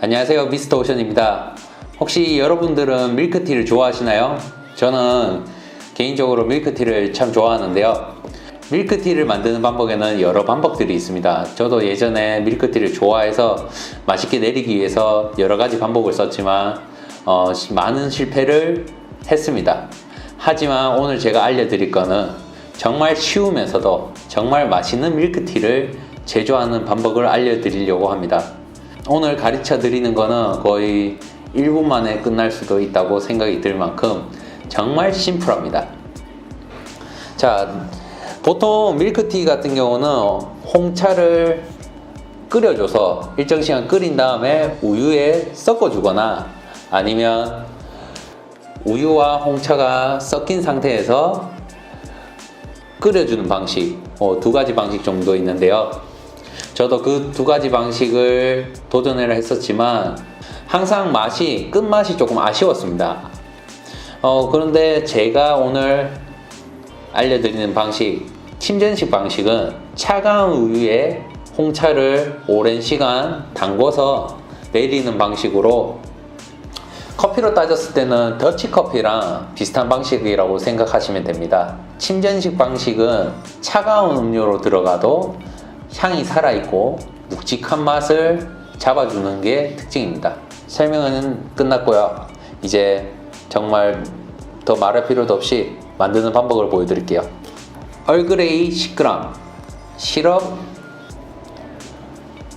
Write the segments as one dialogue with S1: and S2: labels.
S1: 안녕하세요 미스터 오션입니다 혹시 여러분들은 밀크티를 좋아하시나요? 저는 개인적으로 밀크티를 참 좋아하는데요 밀크티를 만드는 방법에는 여러 방법들이 있습니다 저도 예전에 밀크티를 좋아해서 맛있게 내리기 위해서 여러 가지 방법을 썼지만 어, 시- 많은 실패를 했습니다 하지만 오늘 제가 알려드릴 거는 정말 쉬우면서도 정말 맛있는 밀크티를 제조하는 방법을 알려드리려고 합니다. 오늘 가르쳐 드리는 거는 거의 1분 만에 끝날 수도 있다고 생각이 들 만큼 정말 심플합니다. 자, 보통 밀크티 같은 경우는 홍차를 끓여줘서 일정 시간 끓인 다음에 우유에 섞어주거나 아니면 우유와 홍차가 섞인 상태에서 끓여주는 방식 어, 두 가지 방식 정도 있는데요. 저도 그 두 가지 방식을 도전을 했었지만 항상 맛이 끝맛이 조금 아쉬웠습니다. 어, 그런데 제가 오늘 알려드리는 방식 침전식 방식은 차가운 우유에 홍차를 오랜 시간 담궈서 내리는 방식으로 커피로 따졌을 때는 더치커피랑 비슷한 방식이라고 생각하시면 됩니다. 침전식 방식은 차가운 음료로 들어가도 향이 살아있고 묵직한 맛을 잡아주는 게 특징입니다. 설명은 끝났고요. 이제 정말 더 말할 필요도 없이 만드는 방법을 보여드릴게요. 얼그레이 10g, 시럽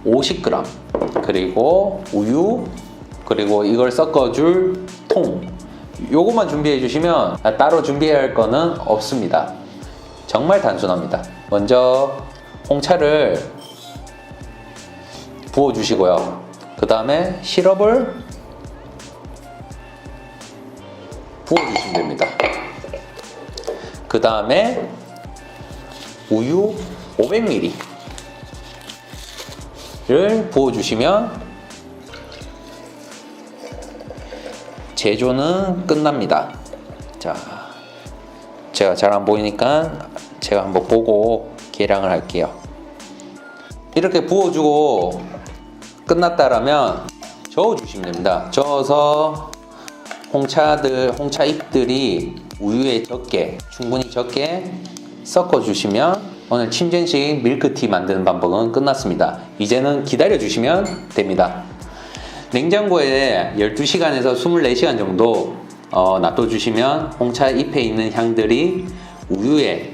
S1: 50g, 그리고 우유, 그리고 이걸 섞어줄 통. 요것만 준비해 주시면 따로 준비해야 할 거는 없습니다. 정말 단순합니다. 먼저 홍차를 부어 주시고요. 그 다음에 시럽을 부어 주시면 됩니다. 그 다음에 우유 500ml 를 부어 주시면 제조는 끝납니다. 자, 제가 잘 안 보이니까 제가 한번 보고 계량을 할게요. 이렇게 부어주고 끝났다라면 저어주시면 됩니다. 저어서 홍차들, 홍차 잎들이 우유에 적게, 충분히 적게 섞어주시면 오늘 침전식 밀크티 만드는 방법은 끝났습니다. 이제는 기다려 주시면 됩니다. 냉장고에 12시간에서 24시간 정도 어, 놔둬 주시면 홍차 잎에 있는 향들이 우유에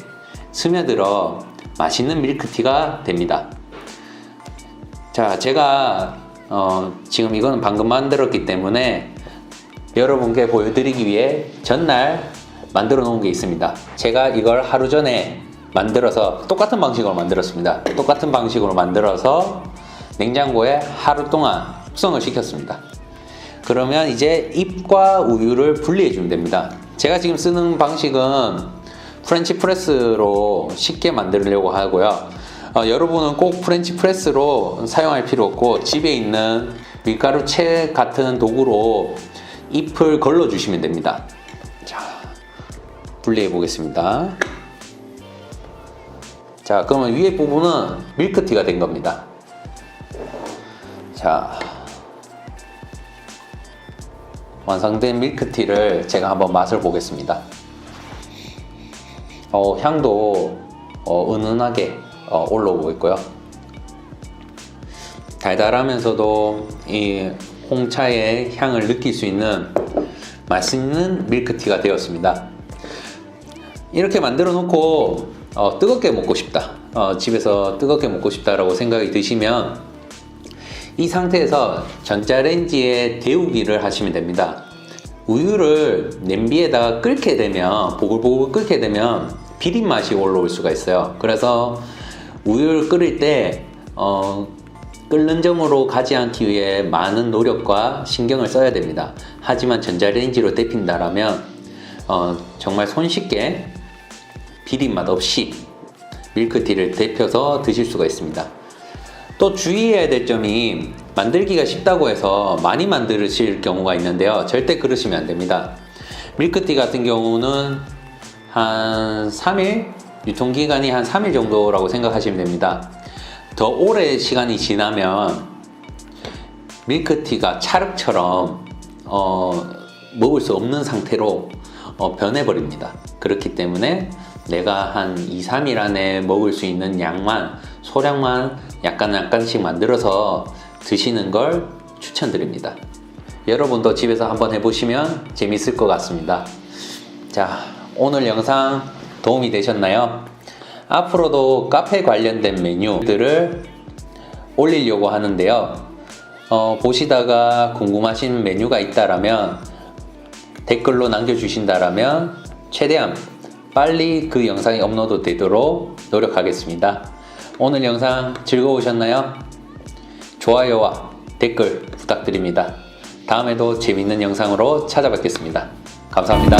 S1: 스며들어 맛있는 밀크티가 됩니다. 자, 제가 어, 지금 이거는 방금 만들었기 때문에 여러분께 보여드리기 위해 전날 만들어 놓은 게 있습니다. 제가 이걸 하루 전에 만들어서 똑같은 방식으로 만들었습니다. 똑같은 방식으로 만들어서 냉장고에 하루 동안 숙성을 시켰습니다. 그러면 이제 잎과 우유를 분리해 주면 됩니다. 제가 지금 쓰는 방식은 프렌치 프레스로 쉽게 만들려고 하고요. 어, 여러분은 꼭 프렌치 프레스로 사용할 필요 없고 집에 있는 밀가루 채 같은 도구로 잎을 걸러 주시면 됩니다. 자, 분리해 보겠습니다. 자, 그러면 위에 부분은 밀크티가 된 겁니다. 자, 완성된 밀크티를 제가 한번 맛을 보겠습니다. 어, 향도 어, 은은하게 어, 올라오고 있고요. 달달하면서도 이 홍차의 향을 느낄 수 있는 맛있는 밀크티가 되었습니다. 이렇게 만들어 놓고 어, 뜨겁게 먹고 싶다. 어, 집에서 뜨겁게 먹고 싶다라고 생각이 드시면 이 상태에서 전자레인지에 데우기를 하시면 됩니다. 우유를 냄비에다가 끓게 되면 보글보글 끓게 되면 비린 맛이 올라올 수가 있어요. 그래서 우유를 끓일 때 어, 끓는 점으로 가지 않기 위해 많은 노력과 신경을 써야 됩니다. 하지만 전자레인지로 데핀다라면 어, 정말 손쉽게 비린 맛 없이 밀크티를 데펴서 드실 수가 있습니다. 또 주의해야 될 점이 만들기가 쉽다고 해서 많이 만드실 경우가 있는데요. 절대 그러시면 안 됩니다. 밀크티 같은 경우는 한 3일, 유통기간이 한 3일 정도라고 생각하시면 됩니다. 더 오래 시간이 지나면 밀크티가 찰흙처럼 어, 먹을 수 없는 상태로 어, 변해버립니다. 그렇기 때문에 내가 한 2, 3일 안에 먹을 수 있는 양만, 소량만 약간 약간씩 만들어서 드시는 걸 추천드립니다. 여러분도 집에서 한번 해보시면 재밌을 것 같습니다. 자, 오늘 영상 도움이 되셨나요? 앞으로도 카페 관련된 메뉴들을 올리려고 하는데요. 어, 보시다가 궁금하신 메뉴가 있다라면 댓글로 남겨주신다라면 최대한 빨리 그 영상이 업로드 되도록 노력하겠습니다. 오늘 영상 즐거우셨나요? 좋아요와 댓글 부탁드립니다. 다음에도 재밌는 영상으로 찾아뵙겠습니다. 감사합니다.